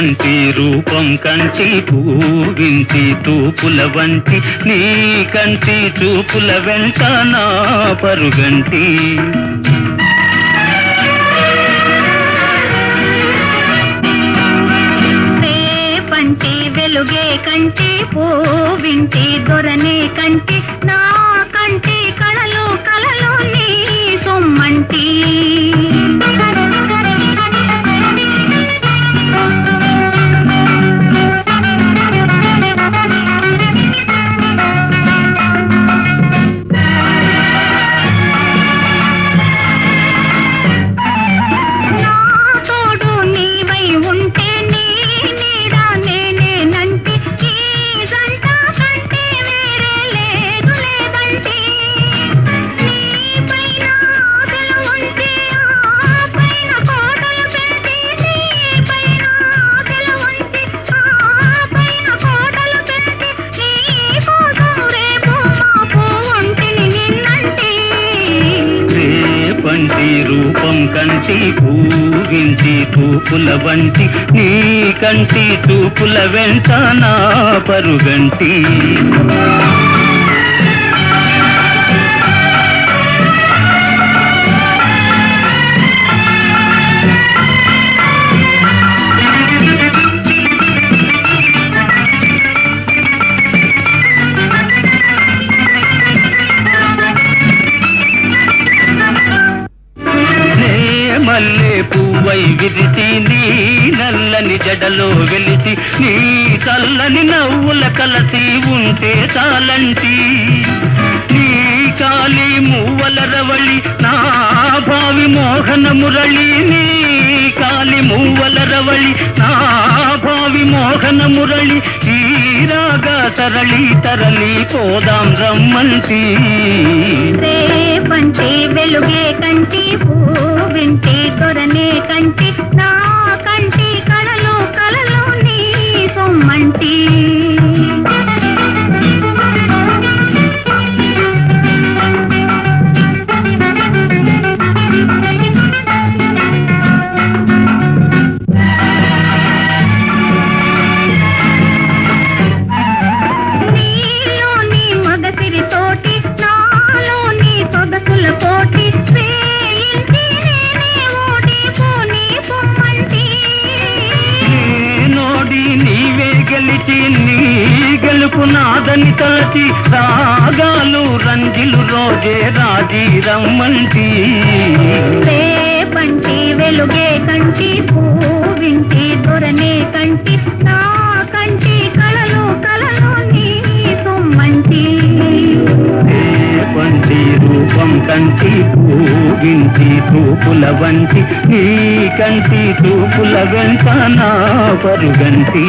వంటి రూపం కంచి పూవించి తూపుల వంటి నీ కంచి చూపుల వెంట నా పరుగంటి. రేపంటి వెలుగే కంటి పూవింటి దొరనే కంటి రేపంటి రూపం కంచి పూవించి తూపుల వంటి నీ కంటి తూపుల వెంట నా పరుగంటి. మల్లె పువ్వై విరిచి నీ నల్లని జడలో వెలిసి నీ చల్లని నవ్వుల కలసి ఉంటే చాలంటి నీ కాలి మూవల రవళి నా భావి మోహన మురళి నీ కాలి మూవల రవళి నా భావి మోహన మురళి ఈ రాగా తరళి తరలి పోదాం రమ్మంటి రేపంటి కంచి కంటి పూవింటి దొరనే కంచి నా నాదని తలచి రాగాలు రంజిలు రోజే రాజీ రమ్మంటి. రేపంటి వెలుగే కంటి పూవింటి దొరనే కంటి నా కంటి కళలు కళలు నీ సొమ్మంటి పంచి రూపం కంటి పూగించి తూపుల వంటి నీ కంటి తూపుల వెంట నా పరుగంటి.